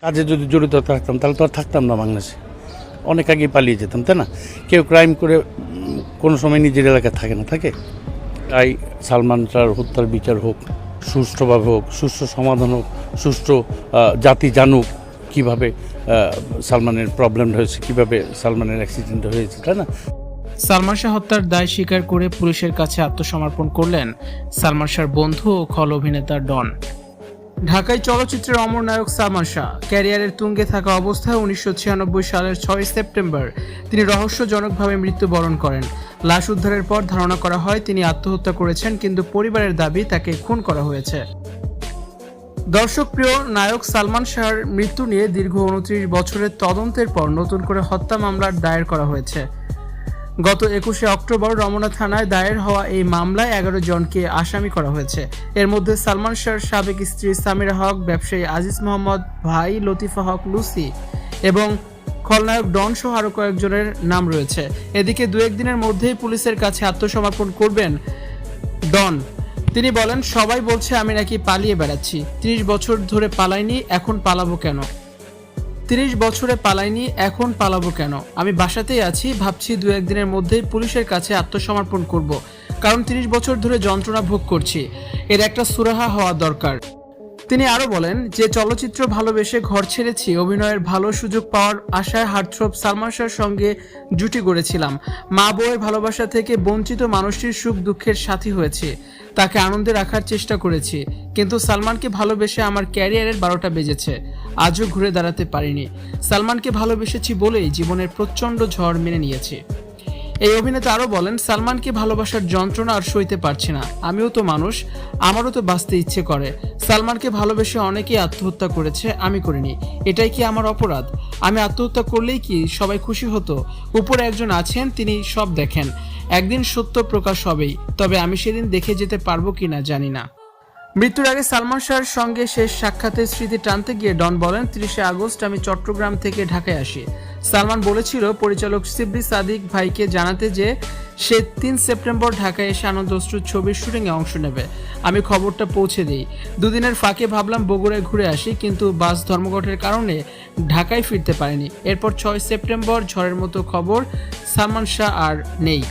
কাজে যদি জড়িত থাকতাম, তাহলে তো আর থাকতাম না বাংলাদেশে। অনেক আগেই পালিয়ে যেতাম, তাই না? কেউ ক্রাইম করে কোনো সময় নিজের এলাকায় থাকে না, থাকে? তাই সালমান শাহর হত্যার বিচার হোক, সুষ্ঠুভাবে হোক, সুষ্ঠু সমাধান হোক, সুষ্ঠু জাতি জানুক, কীভাবে সালমানের প্রবলেম হয়েছে, কীভাবে সালমানের অ্যাক্সিডেন্ট হয়েছে, তাই না? সালমান শাহ হত্যার দায় স্বীকার করে পুলিশের কাছে আত্মসমর্পণ করলেন সালমান শাহর বন্ধু ও খল অভিনেতা ডন। ঢাকায় চলচ্চিত্রের অমর নায়ক সালমান শাহ। ক্যারিয়ারের তুঙ্গে থাকা অবস্থায় উনিশশো ছিয়ানব্বই সালের ছয় সেপ্টেম্বর তিনি রহস্যজনকভাবে মৃত্যুবরণ করেন। লাশ উদ্ধারের পর ধারণা করা হয়, তিনি আত্মহত্যা করেছেন, কিন্তু পরিবারের দাবি তাকে খুন করা হয়েছে। দর্শক প্রিয়, নায়ক সালমান শাহর মৃত্যু নিয়ে দীর্ঘ উনত্রিশ বছরের তদন্তের পর নতুন করে হত্যা মামলার দায়ের করা হয়েছে। গত একুশে অক্টোবর রমনা থানায় দায়ের হওয়া এই মামলায় এগারো জনকে আসামি করা হয়েছে। এর মধ্যে সালমান শাহর সাবেক স্ত্রী সামিরা হক, ব্যবসায়ী আজিজ মোহাম্মদ, ভাই লতিফা হক, লুসি এবং খলনায়ক ডন সহ আরও কয়েকজনের নাম রয়েছে। এদিকে দু একদিনের মধ্যেই পুলিশের কাছে আত্মসমর্পণ করবেন ডন। তিনি বলেন, সবাই বলছে আমি নাকি পালিয়ে বেড়াচ্ছি। ত্রিশ বছর ধরে পালাইনি, এখন পালাবো কেন? তিরিশ বছরে পালাইনি, এখন পালাবো কেন? আমি বাসাতেই আছি, ভাবছি দু একদিনের মধ্যেই পুলিশের কাছে আত্মসমর্পণ করব, কারণ তিরিশ বছর ধরে যন্ত্রণা ভোগ করছি। এর একটা সুরাহা হওয়া দরকার। তিনি আরও বলেন যে চলচ্চিত্র ভালোবেসে ঘর ছেড়েছি, অভিনয়ের ভালো সুযোগ পাওয়ার আশায় হার্টথ্রোপ সালমান শাহর সঙ্গে জুটি গড়েছিলাম। মা বউয়ের ভালোবাসা থেকে বঞ্চিত মানুষটির সুখ দুঃখের সাথী হয়েছে। তাকে আনন্দে রাখার চেষ্টা করেছি, কিন্তু সালমানকে ভালোবেসে আমার ক্যারিয়ারের বারোটা বেজেছে। আজও ঘুরে দাঁড়াতে পারিনি। সালমানকে ভালোবেসেছি বলেই জীবনের প্রচণ্ড ঝড় মেনে নিয়েছি। এই অভিনেতা আরও বলেন, সালমানকে ভালোবাসার যন্ত্রণা আর সইতে পারছি না। আমিও তো মানুষ, আমারও তো বাঁচতে ইচ্ছে করে। সালমানকে ভালোবেসে অনেকেই আত্মহত্যা করেছে, আমি করিনি। এটাই কি আমার অপরাধ? আমি আত্মহত্যা করলেই কি সবাই খুশি হতো? উপরে একজন আছেন, তিনি সব দেখেন। একদিন সত্য প্রকাশ হবেই, তবে আমি সেদিন দেখে যেতে পারব কিনা জানি না। মৃত্যুর আগে সালমান শাহর সঙ্গে শেষ সাক্ষাতের স্মৃতি টানতে গিয়ে ডন বলেন, তিরিশে আগস্ট আমি চট্টগ্রাম থেকে ঢাকায় আসি। সালমান বলেছিল, পরিচালক সিবরি সাদিক ভাইকে জানাতে যে সে তিন সেপ্টেম্বর ঢাকায় এসে আনন্দ ছবির শুটিংয়ে অংশ নেবে। আমি খবরটা পৌঁছে দিই। দুদিনের ফাঁকে ভাবলাম বগুড়ায় ঘুরে আসি, কিন্তু বাস ধর্মঘটের কারণে ঢাকায় ফিরতে পারিনি। এরপর ছয় সেপ্টেম্বর ঝড়ের মতো খবর সালমান শাহ আর নেই।